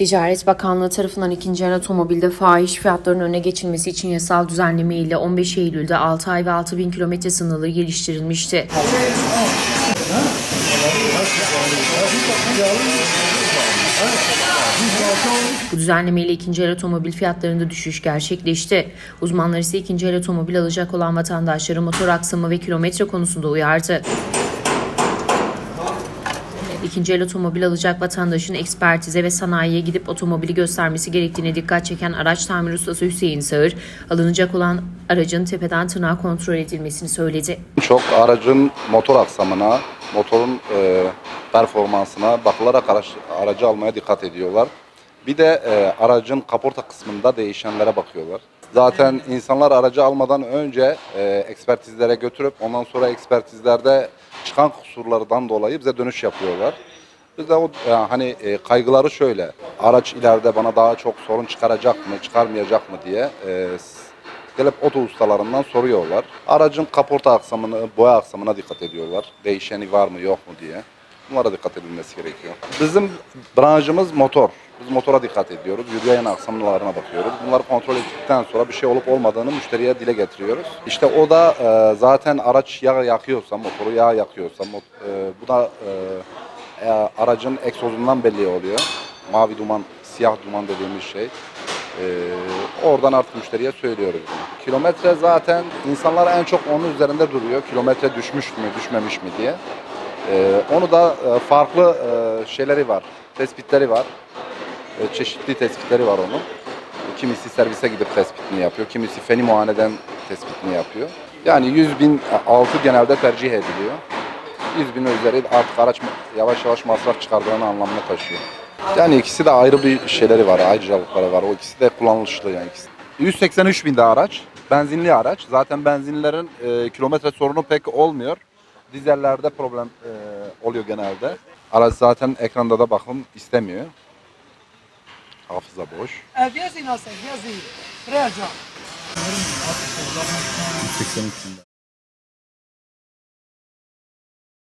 Ticaret Bakanlığı tarafından ikinci el otomobilde fahiş fiyatların önüne geçilmesi için yasal düzenleme ile 15 Eylül'de 6 ay ve 6 bin kilometre sınırları geliştirilmişti. Bu düzenleme ile ikinci el otomobil fiyatlarında düşüş gerçekleşti. Uzmanlar ise ikinci el otomobil alacak olan vatandaşları motor aksamı ve kilometre konusunda uyardı. İkinci el otomobil alacak vatandaşın ekspertize ve sanayiye gidip otomobili göstermesi gerektiğine dikkat çeken araç tamir ustası Hüseyin Sağır, alınacak olan aracın tepeden tırnağa kontrol edilmesini söyledi. Çok aracın motor aksamına, motorun e, performansına bakılarak araç, aracı almaya dikkat ediyorlar. Bir de e, aracın kaporta kısmında değişenlere bakıyorlar. Zaten insanlar aracı almadan önce e, ekspertizlere götürüp ondan sonra ekspertizlerde çıkan kusurlardan dolayı bize dönüş yapıyorlar. Biz de o e, hani e, kaygıları şöyle. Araç ileride bana daha çok sorun çıkaracak mı, çıkarmayacak mı diye e, gelip oto ustalarından soruyorlar. Aracın kaporta aksamını, boya aksamına dikkat ediyorlar. Değişeni var mı yok mu diye. Bunlara dikkat edilmesi gerekiyor. Bizim branşımız motor. Biz motora dikkat ediyoruz. Yürüyen aksamlarına bakıyoruz. Bunları kontrol ettikten sonra bir şey olup olmadığını müşteriye dile getiriyoruz. İşte o da e, zaten araç yağ yakıyorsa, motoru yağ yakıyorsa, mot- e, bu da e, e, aracın egzozundan belli oluyor. Mavi duman, siyah duman dediğimiz şey. Ee, oradan artık müşteriye söylüyoruz. Kilometre zaten insanlar en çok onun üzerinde duruyor. Kilometre düşmüş mü, düşmemiş mi diye. Ee, onu da e, farklı e, şeyleri var, tespitleri var. E, çeşitli tespitleri var onun. Kimisi servise gidip tespitini yapıyor, kimisi feni muayeneden tespitini yapıyor. Yani 100 bin altı genelde tercih ediliyor. 100 bin üzeri artık araç yavaş yavaş masraf çıkardığını anlamına taşıyor. Yani ikisi de ayrı bir şeyleri var, ayrıcalıkları var. O ikisi de kullanışlı yani ikisi. 183 binde araç, benzinli araç. Zaten benzinlerin e, kilometre sorunu pek olmuyor. Dizellerde problem e, oluyor genelde. Araç zaten ekranda da bakım istemiyor. Hafıza boş. Viezi nasıl? Viezi. Reja. 83 binde.